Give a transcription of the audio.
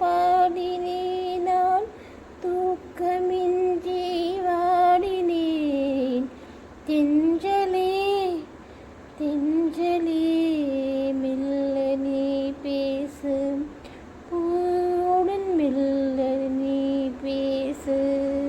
பாடினே நான் தூக்கமின்றி வாடினேன். தென்றலே தென்றலே மெல்ல நீ பேசும் பூவுடன் மெல்ல நீ பேசு.